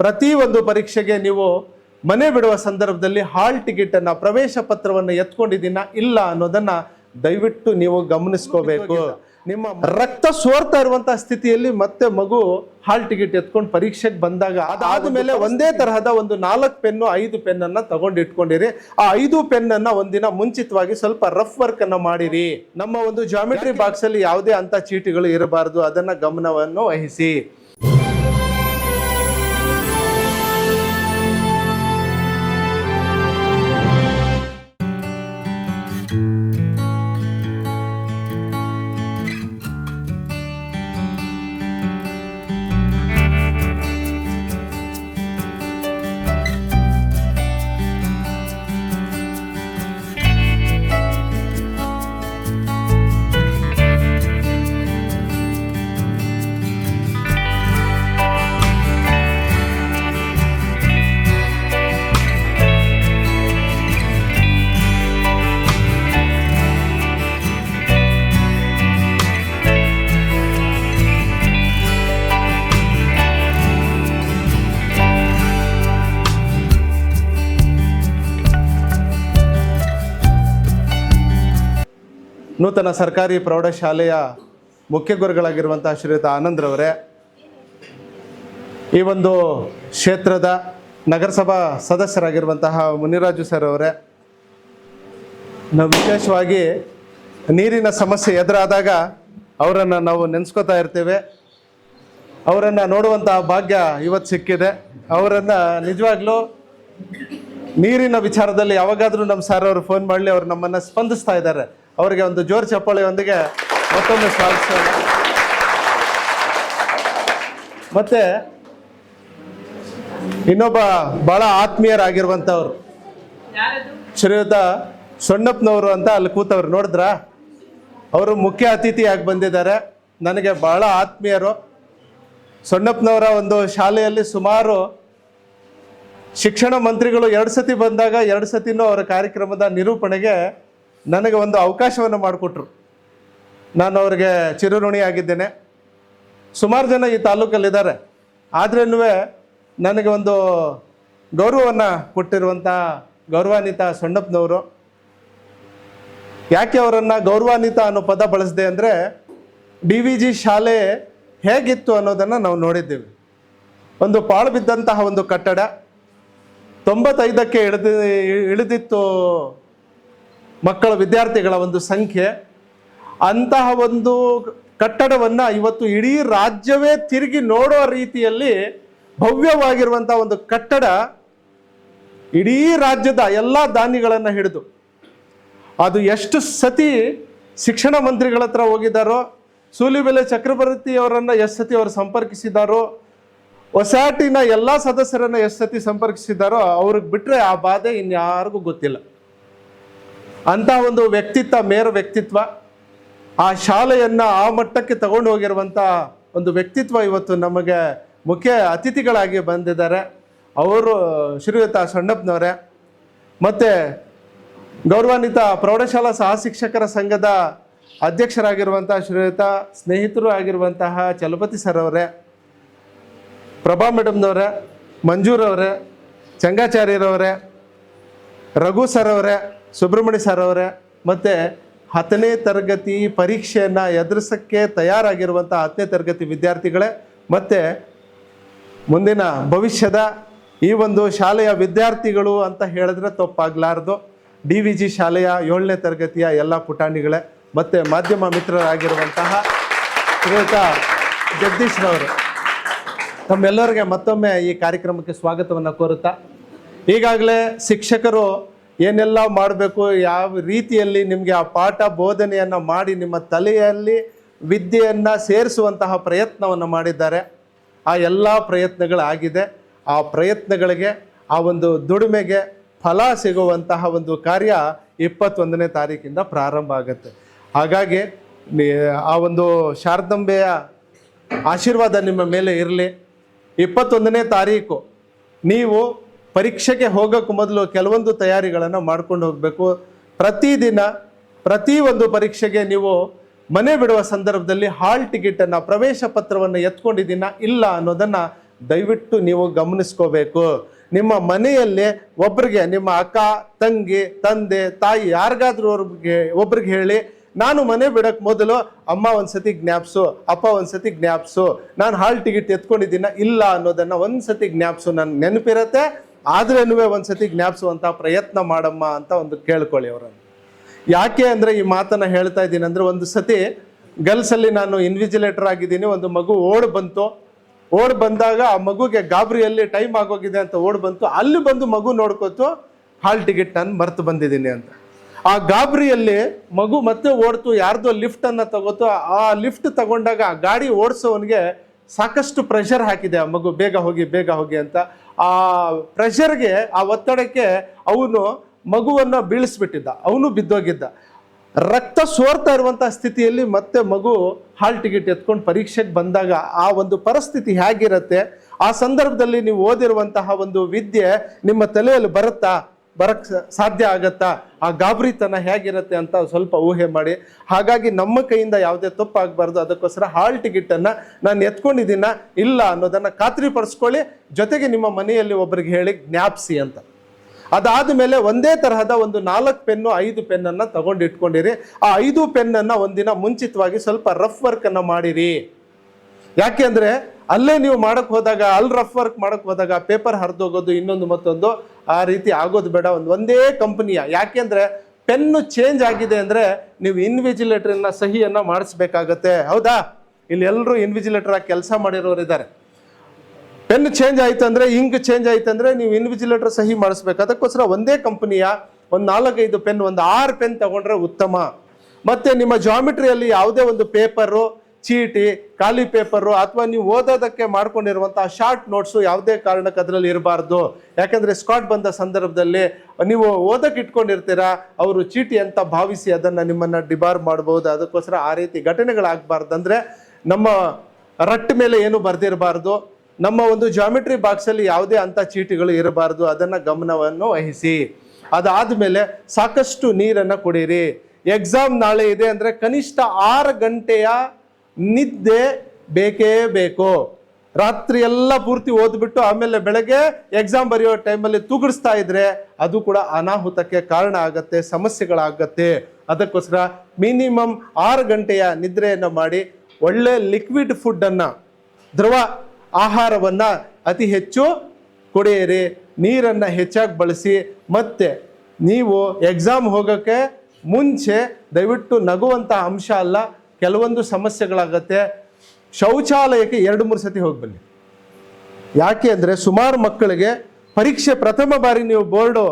ಪ್ರತಿ ಒಂದು ಪರೀಕ್ಷೆಗೆ ನೀವು ಮನೆ ಬಿಡುವ ಸಂದರ್ಭದಲ್ಲಿ ಹಾಲ್ ಟಿಕೆಟ್ ಅನ್ನ ಪ್ರವೇಶ ಪತ್ರವನ್ನು ಎತ್ಕೊಂಡಿದ್ದೀನ ಇಲ್ಲ ಅನ್ನೋದನ್ನ ದಯವಿಟ್ಟು ನೀವು ಗಮನಿಸ್ಕೋಬೇಕು. ನಿಮ್ಮ ರಕ್ತ ಸೋರ್ತಾ ಇರುವಂತಹ ಸ್ಥಿತಿಯಲ್ಲಿ ಮತ್ತೆ ಮಗು ಹಾಲ್ ಟಿಕೆಟ್ ಎತ್ಕೊಂಡು ಪರೀಕ್ಷೆಗೆ ಬಂದಾಗ ಅದಾದ ಮೇಲೆ ಒಂದೇ ತರಹದ ಒಂದು ನಾಲ್ಕು ಪೆನ್ನು ಐದು ಪೆನ್ ಅನ್ನ ತಗೊಂಡು ಇಟ್ಕೊಂಡಿರಿ ಆ ಐದು ಪೆನ್ ಅನ್ನ ಒಂದಿನ ಮುಂಚಿತವಾಗಿ ಸ್ವಲ್ಪ ರಫ್ ವರ್ಕ್ ಅನ್ನ ಮಾಡಿರಿ. ನಮ್ಮ ಒಂದು ಜಾಮಿಟ್ರಿ ಬಾಕ್ಸ್ ಅಲ್ಲಿ ಯಾವುದೇ ಅಂತ ಚೀಟಿಗಳು ಇರಬಾರದು. ಅದನ್ನ ಗಮನವನ್ನು ವಹಿಸಿ. ನೂತನ ಸರ್ಕಾರಿ ಪ್ರೌಢಶಾಲೆಯ ಮುಖ್ಯ ಗುರುಗಳಾಗಿರುವಂತಹ ಶ್ರೀಯುತ ಆನಂದ್ರವರೇ ಈ ಒಂದು ಕ್ಷೇತ್ರದ ನಗರಸಭಾ ಸದಸ್ಯರಾಗಿರುವಂತಹ ಮುನಿರಾಜು ಸರ್ ಅವರೇ, ನಾವು ವಿಶೇಷವಾಗಿ ನೀರಿನ ಸಮಸ್ಯೆ ಎದುರಾದಾಗ ಅವರನ್ನು ನಾವು ನೆನೆಸ್ಕೋತಾ ಇರ್ತೇವೆ. ಅವರನ್ನು ನೋಡುವಂತಹ ಭಾಗ್ಯ ಇವತ್ತು ಸಿಕ್ಕಿದೆ. ಅವರನ್ನು ನಿಜವಾಗ್ಲೂ ನೀರಿನ ವಿಚಾರದಲ್ಲಿ ಯಾವಾಗಾದರೂ ನಮ್ಮ ಸರ್ ಅವರು ಫೋನ್ ಮಾಡಲಿ, ಅವ್ರು ನಮ್ಮನ್ನು ಸ್ಪಂದಿಸ್ತಾ ಇದ್ದಾರೆ. ಅವರಿಗೆ ಒಂದು ಜೋರು ಚಪ್ಪಾಳೆಯೊಂದಿಗೆ ಮತ್ತೊಮ್ಮೆ ಸ್ವಾಗತಿಸೋಣ ಮತ್ತೆ ಇನ್ನೊಬ್ಬ ಬಹಳ ಆತ್ಮೀಯರಾಗಿರುವಂಥವ್ರು. ಶ್ರೀಯುತ ಸೊಣ್ಣಪ್ಪನವರು ಅಂತ ಅಲ್ಲಿ ಕೂತವ್ರು ನೋಡಿದ್ರಾ? ಅವರು ಮುಖ್ಯ ಅತಿಥಿಯಾಗಿ ಬಂದಿದ್ದಾರೆ. ನನಗೆ ಬಹಳ ಆತ್ಮೀಯರು. ಸೊಣ್ಣಪ್ಪನವರ ಒಂದು ಶಾಲೆಯಲ್ಲಿ ಸುಮಾರು ಶಿಕ್ಷಣ ಮಂತ್ರಿಗಳು ಎರಡು ಸತಿ ಬಂದಾಗ ಎರಡು ಸತಿನೂ ಅವರ ಕಾರ್ಯಕ್ರಮದ ನಿರೂಪಣೆಗೆ ನನಗೆ ಒಂದು ಅವಕಾಶವನ್ನು ಮಾಡಿಕೊಟ್ರು. ನಾನು ಅವರಿಗೆ ಚಿರಋಣಿಯಾಗಿದ್ದೇನೆ. ಸುಮಾರು ಜನ ಈ ತಾಲೂಕಲ್ಲಿದ್ದಾರೆ. ಆದ್ರೂ ನನಗೆ ಒಂದು ಗೌರವವನ್ನು ಕೊಟ್ಟಿರುವಂಥ ಗೌರವಾನ್ವಿತ ಸಣ್ಣಪ್ಪನವರು. ಯಾಕೆ ಅವರನ್ನು ಗೌರವಾನ್ವಿತ ಅನ್ನೋ ಪದ ಬಳಸಿದೆ ಅಂದರೆ ಡಿ ವಿ ಜಿ ಶಾಲೆ ಹೇಗಿತ್ತು ಅನ್ನೋದನ್ನು ನಾವು ನೋಡಿದ್ದೇವೆ. ಒಂದು ಪಾಳು ಬಿದ್ದಂತಹ ಒಂದು ಕಟ್ಟಡ. ತೊಂಬತ್ತೈದಕ್ಕೆ ಇಳಿದು, ಇಳಿದಿತ್ತು ಮಕ್ಕಳ ವಿದ್ಯಾರ್ಥಿಗಳ ಒಂದು ಸಂಖ್ಯೆ. ಅಂತಹ ಒಂದು ಕಟ್ಟಡವನ್ನು ಇವತ್ತು ಇಡೀ ರಾಜ್ಯವೇ ತಿರುಗಿ ನೋಡೋ ರೀತಿಯಲ್ಲಿ ಭವ್ಯವಾಗಿರುವಂಥ ಒಂದು ಕಟ್ಟಡ ಇಡೀ ರಾಜ್ಯದ ಎಲ್ಲ ದಾನಿಗಳನ್ನು ಹಿಡಿದು. ಅದು ಎಷ್ಟು ಸತಿ ಶಿಕ್ಷಣ ಮಂತ್ರಿಗಳ ಹತ್ರ ಹೋಗಿದ್ದಾರೋ, ಸೂಲಿಬೆಲೆ ಚಕ್ರವರ್ತಿ ಅವರನ್ನು ಎಷ್ಟು ಸತಿ ಅವರು ಸಂಪರ್ಕಿಸಿದಾರೋ ಒಸಾಟಿನ ಎಲ್ಲ ಸದಸ್ಯರನ್ನ ಎಷ್ಟು ಸತಿ ಸಂಪರ್ಕಿಸಿದಾರೋ ಅವ್ರಿಗೆ ಬಿಟ್ಟರೆ ಆ ಬಾಧೆ ಇನ್ಯಾರಿಗೂ ಗೊತ್ತಿಲ್ಲ. ಅಂತಹ ಒಂದು ವ್ಯಕ್ತಿತ್ವ, ಮೇರ ವ್ಯಕ್ತಿತ್ವ, ಆ ಶಾಲೆಯನ್ನು ಆ ಮಟ್ಟಕ್ಕೆ ತಗೊಂಡು ಹೋಗಿರುವಂಥ ಒಂದು ವ್ಯಕ್ತಿತ್ವ ಇವತ್ತು ನಮಗೆ ಮುಖ್ಯ ಅತಿಥಿಗಳಾಗಿ ಬಂದಿದ್ದಾರೆ. ಅವರು ಶ್ರೀಯುತ ಸಣ್ಣಪ್ಪನವರೇ, ಮತ್ತು ಗೌರವಾನ್ವಿತ ಪ್ರೌಢಶಾಲಾ ಸಹ ಶಿಕ್ಷಕರ ಸಂಘದ ಅಧ್ಯಕ್ಷರಾಗಿರುವಂತಹ ಶ್ರೀಯುತ, ಸ್ನೇಹಿತರು ಆಗಿರುವಂತಹ ಚಲಪತಿ ಸರ್ ಅವರೇ, ಪ್ರಭಾ ಮೇಡಮ್ನವರೇ ಮಂಜೂರವರೇ, ಚಂಗಾಚಾರ್ಯರವರೇ, ರಘು ಸರ್ ಅವರೇ ಸುಬ್ರಹ್ಮಣ್ಯ ಸರ್ ಅವರೇ, ಮತ್ತು ಹತ್ತನೇ ತರಗತಿ ಪರೀಕ್ಷೆಯನ್ನು ಎದುರಿಸೋಕ್ಕೆ ತಯಾರಾಗಿರುವಂಥ ಹತ್ತನೇ ತರಗತಿ ವಿದ್ಯಾರ್ಥಿಗಳೇ, ಮತ್ತು ಮುಂದಿನ ಭವಿಷ್ಯದ ಈ ಒಂದು ಶಾಲೆಯ ವಿದ್ಯಾರ್ಥಿಗಳು ಅಂತ ಹೇಳಿದ್ರೆ ತಪ್ಪಾಗಲಾರ್ದು. ಡಿ ವಿ ಜಿ ಶಾಲೆಯ ಏಳನೇ ತರಗತಿಯ ಎಲ್ಲ ಪುಟಾಣಿಗಳೇ, ಮತ್ತು ಮಾಧ್ಯಮ ಮಿತ್ರರಾಗಿರುವಂತಹ ಶ್ರೀಯುತ ಜಗದೀಶ್ರವರು ತಮ್ಮೆಲ್ಲರಿಗೆ ಮತ್ತೊಮ್ಮೆ ಈ ಕಾರ್ಯಕ್ರಮಕ್ಕೆ ಸ್ವಾಗತವನ್ನು ಕೋರುತ್ತಾ, ಈಗಾಗಲೇ ಶಿಕ್ಷಕರು ಏನೆಲ್ಲ ಮಾಡಬೇಕು, ಯಾವ ರೀತಿಯಲ್ಲಿ ನಿಮಗೆ ಆ ಪಾಠ ಬೋಧನೆಯನ್ನು ಮಾಡಿ ನಿಮ್ಮ ತಲೆಯಲ್ಲಿ ವಿದ್ಯೆಯನ್ನು ಸೇರಿಸುವಂತಹ ಪ್ರಯತ್ನವನ್ನು ಮಾಡಿದ್ದಾರೆ. ಆ ಎಲ್ಲ ಪ್ರಯತ್ನಗಳಾಗಿದೆ. ಆ ಪ್ರಯತ್ನಗಳಿಗೆ ಆ ಒಂದು ದುಡಿಮೆಗೆ ಫಲ ಸಿಗುವಂತಹ ಒಂದು ಕಾರ್ಯ ಇಪ್ಪತ್ತೊಂದನೇ ತಾರೀಕಿಂದ ಪ್ರಾರಂಭ ಆಗುತ್ತೆ. ಹಾಗಾಗಿ ಆ ಒಂದು ಶಾರದಂಬೆಯ ಆಶೀರ್ವಾದ ನಿಮ್ಮ ಮೇಲೆ ಇರಲಿ. ಇಪ್ಪತ್ತೊಂದನೇ ತಾರೀಕು, ನೀವು ಪರೀಕ್ಷೆಗೆ ಹೋಗೋಕ್ಕೂ ಮೊದಲು ಕೆಲವೊಂದು ತಯಾರಿಗಳನ್ನು ಮಾಡ್ಕೊಂಡು ಹೋಗಬೇಕು. ಪ್ರತಿದಿನ ಪ್ರತಿ ಒಂದು ಪರೀಕ್ಷೆಗೆ ನೀವು ಮನೆ ಬಿಡುವ ಸಂದರ್ಭದಲ್ಲಿ ಹಾಲ್ ಟಿಕೆಟನ್ನು ಪ್ರವೇಶ ಪತ್ರವನ್ನು ಎತ್ಕೊಂಡಿದ್ದೀನ ಇಲ್ಲ ಅನ್ನೋದನ್ನು ದಯವಿಟ್ಟು ನೀವು ಗಮನಿಸ್ಕೋಬೇಕು. ನಿಮ್ಮ ಮನೆಯಲ್ಲೇ ಒಬ್ರಿಗೆ, ನಿಮ್ಮ ಅಕ್ಕ, ತಂಗಿ, ತಂದೆ, ತಾಯಿ ಯಾರಿಗಾದ್ರೂ ಅವ್ರಿಗೆ ಒಬ್ರಿಗೆ ಹೇಳಿ, ನಾನು ಮನೆ ಬಿಡೋಕ್ಕೆ ಮೊದಲು ಅಮ್ಮ ಒಂದ್ಸತಿ ಜ್ಞಾಪಿಸು, ಅಪ್ಪ ಒಂದ್ಸತಿ ಜ್ಞಾಪಿಸು, ನಾನು ಹಾಲ್ ಟಿಕೆಟ್ ಎತ್ಕೊಂಡಿದ್ದೀನ ಇಲ್ಲ ಅನ್ನೋದನ್ನ ಒಂದ್ಸತಿ ಜ್ಞಾಪಿಸು ನನ್ನ ನೆನಪಿರತ್ತೆ ಆದ್ರೇನು ಒಂದ್ಸತಿ ಜ್ಞಾಪಿಸುವಂತ ಪ್ರಯತ್ನ ಮಾಡಮ್ಮ ಅಂತ ಒಂದು ಕೇಳ್ಕೊಳ್ಳಿ ಅವರನ್ನು. ಯಾಕೆ ಅಂದ್ರೆ ಈ ಮಾತನ್ನ ಹೇಳ್ತಾ ಇದ್ದೀನಿ ಅಂದ್ರೆ ಒಂದು ಸತಿ ಗರ್ಲ್ಸ್ ಅಲ್ಲಿ ನಾನು ಇನ್ವಿಜಿಲೇಟರ್ ಆಗಿದ್ದೀನಿ, ಒಂದು ಮಗು ಓಡ್ ಬಂತು. ಓಡ್ ಬಂದಾಗ ಆ ಮಗುಗೆ ಗಾಬರಿಯಲ್ಲಿ ಟೈಮ್ ಆಗೋಗಿದೆ ಅಂತ ಓಡ್ ಬಂತು. ಅಲ್ಲಿ ಬಂದು ಮಗು ನೋಡ್ಕೊತು, ಹಾಲ್ ಟಿಕೆಟ್ ನಾನು ಮರ್ತು ಬಂದಿದ್ದೀನಿ ಅಂತ. ಆ ಗಾಬರಿಯಲ್ಲಿ ಮಗು ಮತ್ತೆ ಓಡ್ತು, ಯಾರ್ದೋ ಲಿಫ್ಟ್ ಅನ್ನ ತಗೋತು. ಆ ಲಿಫ್ಟ್ ತಗೊಂಡಾಗ ಆ ಗಾಡಿ ಓಡಿಸೋವನಿಗೆ ಸಾಕಷ್ಟು ಪ್ರೆಷರ್ ಹಾಕಿದೆ, ಆ ಮಗು ಬೇಗ ಹೋಗಿ ಬೇಗ ಹೋಗಿ ಅಂತ. ಆ ಪ್ರೆಷರ್ಗೆ ಆ ಒತ್ತಡಕ್ಕೆ ಅವನು ಮಗುವನ್ನು ಬೀಳಿಸ್ಬಿಟ್ಟಿದ್ದ. ಅವನು ಬಿದ್ದೋಗಿದ್ದ. ರಕ್ತ ಸೋರ್ತಾ ಇರುವಂತಹ ಸ್ಥಿತಿಯಲ್ಲಿ ಮತ್ತೆ ಮಗು ಹಾಲ್ ಟಿಕೆಟ್ ಎತ್ಕೊಂಡು ಪರೀಕ್ಷೆಗೆ ಬಂದಾಗ ಆ ಒಂದು ಪರಿಸ್ಥಿತಿ ಹೇಗಿರುತ್ತೆ? ಆ ಸಂದರ್ಭದಲ್ಲಿ ನೀವು ಓದಿರುವಂತಹ ಒಂದು ವಿದ್ಯೆ ನಿಮ್ಮ ತಲೆಯಲ್ಲಿ ಬರುತ್ತಾ? ಬರಕ್ ಸಾಧ್ಯ ಆಗತ್ತಾ? ಆ ಗಾಬರಿತನ ಹೇಗಿರುತ್ತೆ ಅಂತ ಸ್ವಲ್ಪ ಊಹೆ ಮಾಡಿ. ಹಾಗಾಗಿ ನಮ್ಮ ಕೈಯಿಂದ ಯಾವುದೇ ತಪ್ಪು ಆಗಬಾರ್ದು ಅದಕ್ಕೋಸ್ಕರ ಹಾಲ್ ಟಿಕೆಟ್ ಅನ್ನ ನಾನು ಎತ್ಕೊಂಡಿದ್ದೀನ, ಇಲ್ಲ ಅನ್ನೋದನ್ನ ಖಾತ್ರಿಪಡಿಸ್ಕೊಳ್ಳಿ. ಜೊತೆಗೆ ನಿಮ್ಮ ಮನೆಯಲ್ಲಿ ಒಬ್ಬರಿಗೆ ಹೇಳಿ, ಜ್ಞಾಪಿಸಿ ಅಂತ. ಅದಾದ ಮೇಲೆ ಒಂದೇ ತರಹದ ಒಂದು ನಾಲ್ಕು ಪೆನ್ನು, ಐದು ಪೆನ್ನನ್ನು ತಗೊಂಡು ಇಟ್ಕೊಂಡಿರಿ ಆ ಐದು ಪೆನ್ನನ್ನು ಒಂದಿನ ಮುಂಚಿತವಾಗಿ ಸ್ವಲ್ಪ ರಫ್ ವರ್ಕ್ ಅನ್ನ ಮಾಡಿರಿ. ಯಾಕೆ ಅಂದರೆ ಅಲ್ಲೇ ನೀವು ಮಾಡಕ್ ಹೋದಾಗ ಅಲ್ಲಿ ರಫ್ ವರ್ಕ್ ಮಾಡಕ್ ಹೋದಾಗ ಪೇಪರ್ ಹರಿದೋಗೋದು, ಇನ್ನೊಂದು ಮತ್ತೊಂದು, ಆ ರೀತಿ ಆಗೋದು ಬೇಡ. ಒಂದು ಒಂದೇ ಕಂಪನಿಯ ಯಾಕೆಂದ್ರೆ ಪೆನ್ನು ಚೇಂಜ್ ಆಗಿದೆ ಅಂದ್ರೆ ನೀವು ಇನ್ವಿಜಿಲೇಟರ್ನ ಸಹಿಯನ್ನ ಮಾಡಿಸ್ಬೇಕಾಗತ್ತೆ. ಹೌದಾ? ಇಲ್ಲಿ ಎಲ್ಲರೂ ಇನ್ವಿಜಿಲೇಟರ್ ಆಗಿ ಕೆಲಸ ಮಾಡಿರೋರು ಇದ್ದಾರೆ. ಪೆನ್ ಚೇಂಜ್ ಆಯ್ತು ಅಂದ್ರೆ ಇಂಕ್ ಚೇಂಜ್ ಆಯ್ತು ಅಂದ್ರೆ ನೀವು ಇನ್ವಿಜಿಲೇಟರ್ ಸಹಿ ಮಾಡಿಸ್ಬೇಕು. ಅದಕ್ಕೋಸ್ಕರ ಒಂದೇ ಕಂಪನಿಯ ಒಂದು ನಾಲ್ಕೈದು ಪೆನ್ ಒಂದು ಆರು ಪೆನ್ ತಗೊಂಡ್ರೆ ಉತ್ತಮ. ಮತ್ತೆ ನಿಮ್ಮ ಜಾಮಿಟ್ರಿಯಲ್ಲಿ ಯಾವುದೇ ಒಂದು ಪೇಪರು ಚೀಟಿ, ಖಾಲಿ ಪೇಪರು ಅಥವಾ ನೀವು ಓದೋದಕ್ಕೆ ಮಾಡ್ಕೊಂಡಿರುವಂಥ ಶಾರ್ಟ್ ನೋಟ್ಸು ಯಾವುದೇ ಕಾರಣಕ್ಕೆ ಅದರಲ್ಲಿ ಇರಬಾರ್ದು. ಯಾಕಂದ್ರೆ ಸ್ಕಾಟ್ ಬಂದ ಸಂದರ್ಭದಲ್ಲಿ ನೀವು ಓದಕ್ಕೆ ಇಟ್ಕೊಂಡಿರ್ತೀರಾ, ಅವರು ಚೀಟಿ ಅಂತ ಭಾವಿಸಿ ಅದನ್ನು ನಿಮ್ಮನ್ನು ಡಿಬಾರ್ ಮಾಡ್ಬೋದು. ಅದಕ್ಕೋಸ್ಕರ ಆ ರೀತಿ ಘಟನೆಗಳಾಗಬಾರ್ದು ಅಂದರೆ ನಮ್ಮ ರಟ್ ಮೇಲೆ ಏನು ಬರೆದಿರಬಾರ್ದು. ನಮ್ಮ ಒಂದು ಜಾಮಿಟ್ರಿ ಬಾಕ್ಸಲ್ಲಿ ಯಾವುದೇ ಅಂಥ ಚೀಟಿಗಳು ಇರಬಾರ್ದು. ಅದನ್ನು ಗಮನವನ್ನು ವಹಿಸಿ. ಅದಾದ್ಮೇಲೆ ಸಾಕಷ್ಟು ನೀರನ್ನು ಕುಡೀರಿ. ಎಕ್ಸಾಮ್ ನಾಳೆ ಇದೆ ಅಂದರೆ ಕನಿಷ್ಠ ಆರು ಗಂಟೆಯ ನಿದ್ದೆ ಬೇಕೇ ಬೇಕು. ರಾತ್ರಿ ಎಲ್ಲ ಪೂರ್ತಿ ಓದ್ಬಿಟ್ಟು ಆಮೇಲೆ ಬೆಳಗ್ಗೆ ಎಕ್ಸಾಮ್ ಬರೆಯೋ ಟೈಮಲ್ಲಿ ತೂಗಿಡಿಸ್ತಾ ಇದ್ರೆ ಅದು ಕೂಡ ಅನಾಹುತಕ್ಕೆ ಕಾರಣ ಆಗತ್ತೆ, ಸಮಸ್ಯೆಗಳಾಗತ್ತೆ. ಅದಕ್ಕೋಸ್ಕರ ಮಿನಿಮಮ್ ಆರು ಗಂಟೆಯ ನಿದ್ರೆಯನ್ನು ಮಾಡಿ ಒಳ್ಳೆ ಲಿಕ್ವಿಡ್ ಫುಡ್ ಅನ್ನ, ದ್ರವ ಆಹಾರವನ್ನ ಅತಿ ಹೆಚ್ಚು ಕುಡಿಯಿರಿ. ನೀರನ್ನ ಹೆಚ್ಚಾಗಿ ಬಳಸಿ. ಮತ್ತೆ ನೀವು ಎಕ್ಸಾಮ್ ಹೋಗೋಕ್ಕೆ ಮುಂಚೆ ದಯವಿಟ್ಟು ನಗುವಂಥ ಅಂಶ ಅಲ್ಲ ಕೆಲವೊಂದು ಸಮಸ್ಯೆಗಳಾಗತ್ತೆ. ಶೌಚಾಲಯಕ್ಕೆ ಎರಡು, ಮೂರು ಸತಿ ಹೋಗಿ ಬನ್ನಿ. ಯಾಕೆ ಅಂದರೆ ಸುಮಾರು ಮಕ್ಕಳಿಗೆ ಪರೀಕ್ಷೆ ಪ್ರಥಮ ಬಾರಿ ನೀವು ಬೋರ್ಡು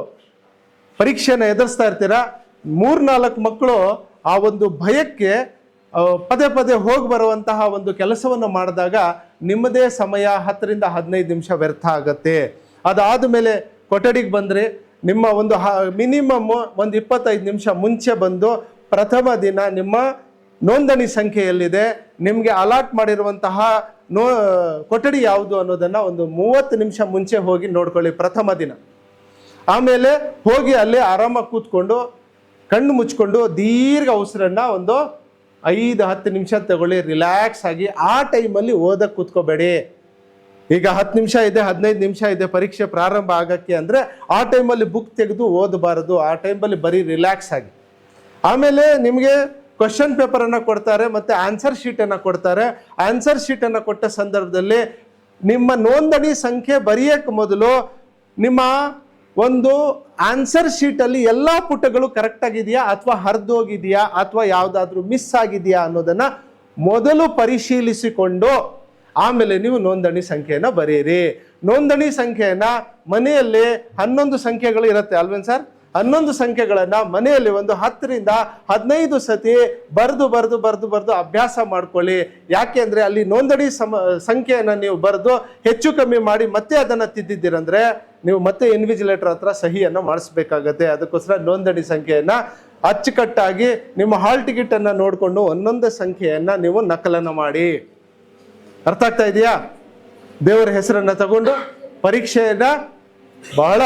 ಪರೀಕ್ಷೆನ ಎದುರಿಸ್ತಾ ಇರ್ತೀರಾ. ಮೂರ್ನಾಲ್ಕು ಮಕ್ಕಳು ಆ ಒಂದು ಭಯಕ್ಕೆ ಪದೇ ಪದೇ ಹೋಗಿ ಬರುವಂತಹ ಒಂದು ಕೆಲಸವನ್ನು ಮಾಡಿದಾಗ ನಿಮ್ಮದೇ ಸಮಯ ಹತ್ತರಿಂದ ಹದಿನೈದು ನಿಮಿಷ ವ್ಯರ್ಥ ಆಗತ್ತೆ. ಅದಾದ ಮೇಲೆ ಕೊಠಡಿಗೆ ಬಂದರೆ ನಿಮ್ಮ ಒಂದು ಮಿನಿಮಮ್ ಒಂದು ಇಪ್ಪತ್ತೈದು ನಿಮಿಷ ಮುಂಚೆ ಬಂದು ಪ್ರಥಮ ದಿನ ನಿಮ್ಮ ನೋಂದಣಿ ಸಂಖ್ಯೆ ಎಲ್ಲಿದೆ ನಿಮಗೆ ಅಲಾಟ್ ಮಾಡಿರುವಂತಹ ನೋ ಕೊಠಡಿ ಯಾವುದು ಅನ್ನೋದನ್ನು ಒಂದು ಮೂವತ್ತು ನಿಮಿಷ ಮುಂಚೆ ಹೋಗಿ ನೋಡ್ಕೊಳ್ಳಿ ಪ್ರಥಮ ದಿನ. ಆಮೇಲೆ ಹೋಗಿ ಅಲ್ಲಿ ಆರಾಮಾಗಿ ಕೂತ್ಕೊಂಡು, ಕಣ್ಣು ಮುಚ್ಕೊಂಡು ದೀರ್ಘ ಉಸಿರನ್ನ ಒಂದು ಐದು, ಹತ್ತು ನಿಮಿಷ ತಗೊಳ್ಳಿ, ರಿಲ್ಯಾಕ್ಸ್ ಆಗಿ ಆ ಟೈಮಲ್ಲಿ ಓದಕ್ಕೆ ಕೂತ್ಕೋಬೇಡಿ. ಈಗ ಹತ್ತು ನಿಮಿಷ ಇದೆ, ಹದಿನೈದು ನಿಮಿಷ ಇದೆ, ಪರೀಕ್ಷೆ ಪ್ರಾರಂಭ ಆಗಕ್ಕೆ ಅಂದರೆ ಆ ಟೈಮಲ್ಲಿ ಬುಕ್ ತೆಗೆದು ಓದಬಾರದು, ಆ ಟೈಮಲ್ಲಿ ಬರೀ ರಿಲ್ಯಾಕ್ಸ್ ಆಗಿ. ಆಮೇಲೆ ನಿಮಗೆ ಕ್ವಶನ್ ಪೇಪರ್ ಅನ್ನ ಕೊಡ್ತಾರೆ ಮತ್ತೆ ಆನ್ಸರ್ ಶೀಟ್ ಅನ್ನ ಕೊಡ್ತಾರೆ. ಆನ್ಸರ್ ಶೀಟ್ ಅನ್ನ ಕೊಟ್ಟ ಸಂದರ್ಭದಲ್ಲಿ ನಿಮ್ಮ ನೋಂದಣಿ ಸಂಖ್ಯೆ ಬರೆಯೋಕ್ಕೆ ಮೊದಲು ನಿಮ್ಮ ಒಂದು ಆನ್ಸರ್ ಶೀಟ್ ಅಲ್ಲಿ ಎಲ್ಲಾ ಪುಟಗಳು ಕರೆಕ್ಟ್ ಆಗಿದೆಯಾ ಅಥವಾ ಹರಿದೋಗಿದೆಯಾ ಅಥವಾ ಯಾವುದಾದ್ರೂ ಮಿಸ್ ಆಗಿದೆಯಾ ಅನ್ನೋದನ್ನ ಮೊದಲು ಪರಿಶೀಲಿಸಿಕೊಂಡು ಆಮೇಲೆ ನೀವು ನೋಂದಣಿ ಸಂಖ್ಯೆಯನ್ನು ಬರೆಯಿರಿ ನೋಂದಣಿ ಸಂಖ್ಯೆಯನ್ನು ಮನೆಯಲ್ಲಿ ಹನ್ನೊಂದು ಸಂಖ್ಯೆಗಳು ಇರುತ್ತೆ ಅಲ್ವೇನ್ ಸರ್? ಹನ್ನೊಂದು ಸಂಖ್ಯೆಗಳನ್ನು ಮನೆಯಲ್ಲಿ ಒಂದು ಹತ್ತರಿಂದ ಹದಿನೈದು ಸತಿ ಬರೆದು ಬರೆದು ಬರೆದು ಬರೆದು ಅಭ್ಯಾಸ ಮಾಡ್ಕೊಳ್ಳಿ. ಯಾಕೆ ಅಂದ್ರೆ ಅಲ್ಲಿ ನೋಂದಣಿ ಸಮ, ಸಂಖ್ಯೆಯನ್ನು ನೀವು ಬರೆದು ಹೆಚ್ಚು ಕಮ್ಮಿ ಮಾಡಿ ಮತ್ತೆ ಅದನ್ನು ತಿದ್ದಿದ್ದೀರಂದರೆ ನೀವು ಮತ್ತೆ ಇನ್ವಿಜಿಲೇಟರ್ ಹತ್ರ ಸಹಿಯನ್ನು ಮಾಡಿಸ್ಬೇಕಾಗತ್ತೆ. ಅದಕ್ಕೋಸ್ಕರ ನೋಂದಣಿ ಸಂಖ್ಯೆಯನ್ನು ಅಚ್ಚುಕಟ್ಟಾಗಿ ನಿಮ್ಮ ಹಾಲ್ ಟಿಕೆಟ್ ಅನ್ನ ನೋಡಿಕೊಂಡು ಒಂದೊಂದು ಸಂಖ್ಯೆಯನ್ನ ನೀವು ನಕಲನ್ನು ಮಾಡಿ. ಅರ್ಥ ಆಗ್ತಾ ಇದೆಯಾ? ದೇವರ ಹೆಸರನ್ನ ತಗೊಂಡು ಪರೀಕ್ಷೆಯನ್ನ ಬಹಳ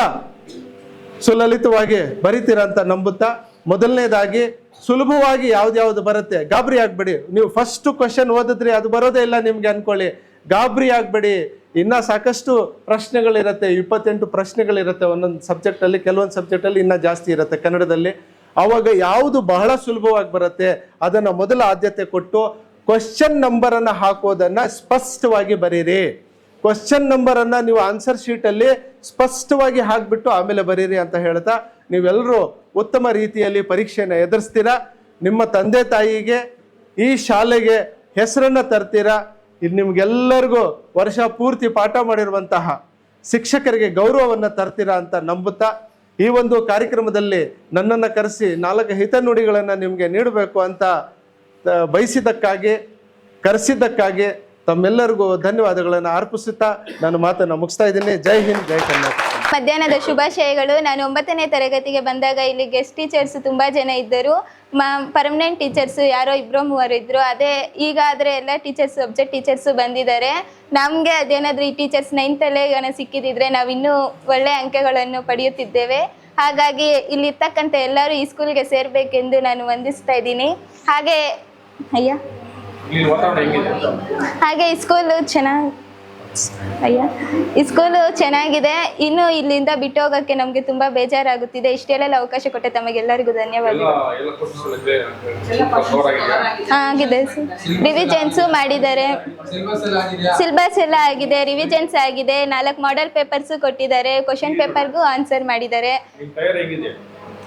ಸುಲಲಿತವಾಗಿ ಬರಿತೀರಾ ಅಂತ ನಂಬುತ್ತಾ ಮೊದಲನೇದಾಗಿ ಸುಲಭವಾಗಿ ಯಾವ್ದ್ಯಾವ್ದು ಬರುತ್ತೆ? ಗಾಬರಿ ಆಗ್ಬೇಡಿ. ನೀವು ಫಸ್ಟ್ ಕ್ವಶನ್ ಓದಿದ್ರಿ ಅದು ಬರೋದೇ ಇಲ್ಲ ನಿಮ್ಗೆ ಅನ್ಕೊಳ್ಳಿ. ಗಾಬರಿ ಆಗ್ಬೇಡಿ. ಇನ್ನ ಸಾಕಷ್ಟು ಪ್ರಶ್ನೆಗಳಿರುತ್ತೆ, ಇಪ್ಪತ್ತೆಂಟು ಪ್ರಶ್ನೆಗಳಿರುತ್ತೆ ಒಂದೊಂದು ಸಬ್ಜೆಕ್ಟಲ್ಲಿ ಕೆಲವೊಂದು ಸಬ್ಜೆಕ್ಟಲ್ಲಿ ಇನ್ನೂ ಜಾಸ್ತಿ ಇರುತ್ತೆ ಕನ್ನಡದಲ್ಲಿ. ಆವಾಗ ಯಾವುದು ಬಹಳ ಸುಲಭವಾಗಿ ಬರುತ್ತೆ, ಅದನ್ನು ಮೊದಲ ಆದ್ಯತೆ ಕೊಟ್ಟು ಕ್ವಶನ್ ನಂಬರನ್ನು ಹಾಕೋದನ್ನು ಸ್ಪಷ್ಟವಾಗಿ ಬರೀರಿ. ಕ್ವಶನ್ ನಂಬರನ್ನು ನೀವು ಆನ್ಸರ್ ಶೀಟಲ್ಲಿ ಸ್ಪಷ್ಟವಾಗಿ ಹಾಕ್ಬಿಟ್ಟು ಆಮೇಲೆ ಬರೀರಿ ಅಂತ ಹೇಳ್ತಾ ನೀವೆಲ್ಲರೂ ಉತ್ತಮ ರೀತಿಯಲ್ಲಿ ಪರೀಕ್ಷೆಯನ್ನು ಎದುರಿಸ್ತೀರಾ? ನಿಮ್ಮ ತಂದೆ ತಾಯಿಗೆ ಈ ಶಾಲೆಗೆ ಹೆಸರನ್ನು ತರ್ತೀರಾ? ಇದು ನಿಮ್ಗೆಲ್ಲರಿಗೂ ವರ್ಷ ಪೂರ್ತಿ ಪಾಠ ಮಾಡಿರುವಂತಹ ಶಿಕ್ಷಕರಿಗೆ ಗೌರವವನ್ನು ತರ್ತೀರಾ ಅಂತ ನಂಬುತ್ತಾ, ಈ ಒಂದು ಕಾರ್ಯಕ್ರಮದಲ್ಲಿ ನನ್ನನ್ನು ಕರೆಸಿ ನಾಲ್ಕು ಹಿತನುಡಿಗಳನ್ನು ನಿಮಗೆ ನೀಡಬೇಕು ಅಂತ ಬಯಸಿದ್ದಕ್ಕಾಗಿ, ಕರೆಸಿದ್ದಕ್ಕಾಗಿ ತಮ್ಮೆಲ್ಲರಿಗೂ ಧನ್ಯವಾದಗಳನ್ನು ಅರ್ಪಿಸುತ್ತಾ ನಾನು ಮಾತನ್ನು ಮುಗಿಸ್ತಾ ಇದ್ದೀನಿ. ಜೈ ಹಿಂದ್, ಜೈ ಕರ್ನಾಟಕ. ಮಧ್ಯಾಹ್ನದ ಶುಭಾಶಯಗಳು. ನಾನು ಒಂಬತ್ತನೇ ತರಗತಿಗೆ ಬಂದಾಗ ಇಲ್ಲಿ ಗೆಸ್ಟ್ ಟೀಚರ್ಸ್ ತುಂಬ ಜನ ಇದ್ದರು. ಮ ಪರ್ಮನೆಂಟ್ ಟೀಚರ್ಸು ಯಾರೋ ಇಬ್ಬರು ಮೂವರು ಇದ್ದರು ಅದೇ ಈಗ ಆದರೆ ಎಲ್ಲ ಟೀಚರ್ಸ್ ಸಬ್ಜೆಕ್ಟ್ ಟೀಚರ್ಸು ಬಂದಿದ್ದಾರೆ. ನಮಗೆ ಅದೇನಾದರೂ ಈ ಟೀಚರ್ಸ್ ನೈನ್ತಲ್ಲೇ ಗಣ ಸಿಕ್ಕಿದಿದ್ರೆ ನಾವು ಇನ್ನೂ ಒಳ್ಳೆಯ ಅಂಕಗಳನ್ನು ಪಡೆಯುತ್ತಿದ್ದೇವೆ. ಹಾಗಾಗಿ ಇಲ್ಲಿರ್ತಕ್ಕಂಥ ಎಲ್ಲರೂ ಈ ಸ್ಕೂಲ್ಗೆ ಸೇರಬೇಕೆಂದು ನಾನು ವಂದಿಸ್ತಾ ಇದ್ದೀನಿ. ಹಾಗೆ, ಅಯ್ಯ. ಇಲ್ಲಿ ಹಾಗೆ ಈ ಸ್ಕೂಲು ಚೆನ್ನಾಗಿ ಅಯ್ಯ ಈ ಸ್ಕೂಲು ಚೆನ್ನಾಗಿದೆ. ಇನ್ನು ಇಲ್ಲಿಂದ ಬಿಟ್ಟು ಹೋಗಕ್ಕೆ ನಮಗೆ ತುಂಬಾ ಬೇಜಾರಾಗುತ್ತಿದೆ. ಇಷ್ಟೆಲ್ಲ ಅವಕಾಶ ಕೊಟ್ಟೆ ತಮಗೆಲ್ಲರಿಗೂ ಧನ್ಯವಾದ ಧನ್ಯವಾದಗಳು ಆಗಿದೆ. ರಿವಿಜನ್ಸು ಮಾಡಿದ್ದಾರೆ. ಸಿಲೆಬಸ್ ಎಲ್ಲ ಆಗಿದೆ. ರಿವಿಜನ್ಸ್ ಆಗಿದೆ. ನಾಲ್ಕು ಮಾಡೆಲ್ ಪೇಪರ್ಸು ಕೊಟ್ಟಿದ್ದಾರೆ. ಕ್ವಶನ್ ಪೇಪರ್ಗೂ ಆನ್ಸರ್ ಮಾಡಿದ್ದಾರೆ.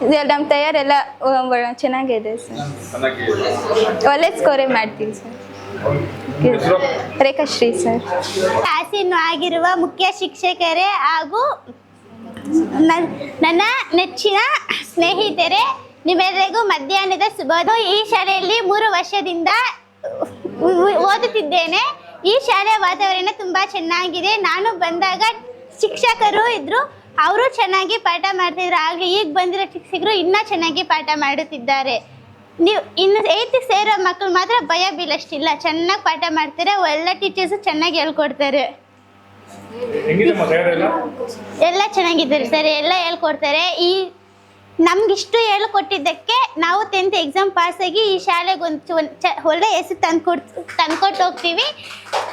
ನಿಮ್ಮ ತಯಾರೆಲ್ಲ ಚೆನ್ನಾಗಿದೆ, ಸರ್. ಒಳ್ಳೆ ಸ್ಕೋರೇ ಮಾಡ್ತೀವಿ, ಸರ್. ರೇಖಾಶ್ರೀ ಸರ್. ಆಸೀನು ಆಗಿರುವ ಮುಖ್ಯ ಶಿಕ್ಷಕರೇ ಹಾಗೂ ನನ್- ನನ್ನ ನೆಚ್ಚಿನ ಸ್ನೇಹಿತರೆ ನಿಮ್ಮೆಲ್ಲರಿಗೂ ಮಧ್ಯಾಹ್ನದ ಸುಬೋದು ಈ ಶಾಲೆಯಲ್ಲಿ ಮೂರು ವರ್ಷದಿಂದ ಓದುತ್ತಿದ್ದೇನೆ. ಈ ಶಾಲೆಯ ವಾತಾವರಣ ತುಂಬ ಚೆನ್ನಾಗಿದೆ. ನಾನು ಬಂದಾಗ ಶಿಕ್ಷಕರು ಇದ್ರು ಅವರು ಚೆನ್ನಾಗಿ ಪಾಠ ಮಾಡ್ತಿದ್ರು ಆಗಲಿ ಈಗ ಬಂದಿರೋ ಶಿಕ್ಷಕರು ಇನ್ನೂ ಚೆನ್ನಾಗಿ ಪಾಠ ಮಾಡುತ್ತಿದ್ದಾರೆ. ನೀವು ಇನ್ನು ಏಯ್ತ್ ಸೇರೋ ಮಕ್ಕಳು ಮಾತ್ರ ಭಯ ಬೀಳಷ್ಟಿಲ್ಲ ಚೆನ್ನಾಗಿ ಪಾಠ ಮಾಡ್ತಾರೆ ಎಲ್ಲ ಟೀಚರ್ಸು ಚೆನ್ನಾಗಿ ಹೇಳ್ಕೊಡ್ತಾರೆ. ಎಲ್ಲ ಚೆನ್ನಾಗಿದ್ದಾರೆ ಸರ್ ಎಲ್ಲ ಹೇಳ್ಕೊಡ್ತಾರೆ. ಈ ನಮ್ಗಿಷ್ಟು ಹೇಳ್ಕೊಟ್ಟಿದ್ದಕ್ಕೆ ನಾವು ಟೆಂತ್ ಎಕ್ಸಾಮ್ ಪಾಸಾಗಿ ಈ ಶಾಲೆಗೆ ಒಂದು ಒಳ್ಳೆ ಹೆಸರು ತಂದ್ಕೊಡ್ ತಂದ್ಕೊಟ್ಟು ಹೋಗ್ತೀವಿ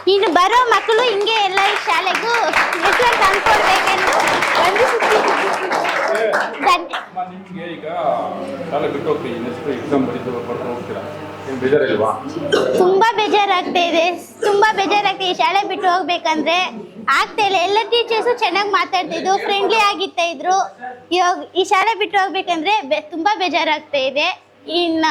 ಇನ್ನು ಬರೋ ಮಕ್ಕಳು ಹಿಂಗೆ ಎಲ್ಲ ಈ ಶಾಲೆಗೂ ಹೆಸರು ತಂದ್ಕೊಡ್ಬೇಕೆಂದು ತುಂಬ ಬೇಜಾರಾಗ್ತಾ ಇದೆ ತುಂಬಾ ಬೇಜಾರಾಗ್ತಾ ಈ ಶಾಲೆ ಬಿಟ್ಟು ಹೋಗ್ಬೇಕಂದ್ರೆ ಆಗ್ತಾ ಇಲ್ಲ. ಎಲ್ಲ ಟೀಚರ್ಸ್ ಚೆನ್ನಾಗಿ ಮಾತಾಡ್ತಿದ್ರು ಫ್ರೆಂಡ್ಲಿ ಆಗಿತ್ತಾ ಇದ್ರು. ಇವಾಗ ಈ ಶಾಲೆ ಬಿಟ್ಟು ಹೋಗ್ಬೇಕಂದ್ರೆ ಬೆ- ತುಂಬಾ ಬೇಜಾರಾಗ್ತಾ ಇದೆ. ಇನ್ನ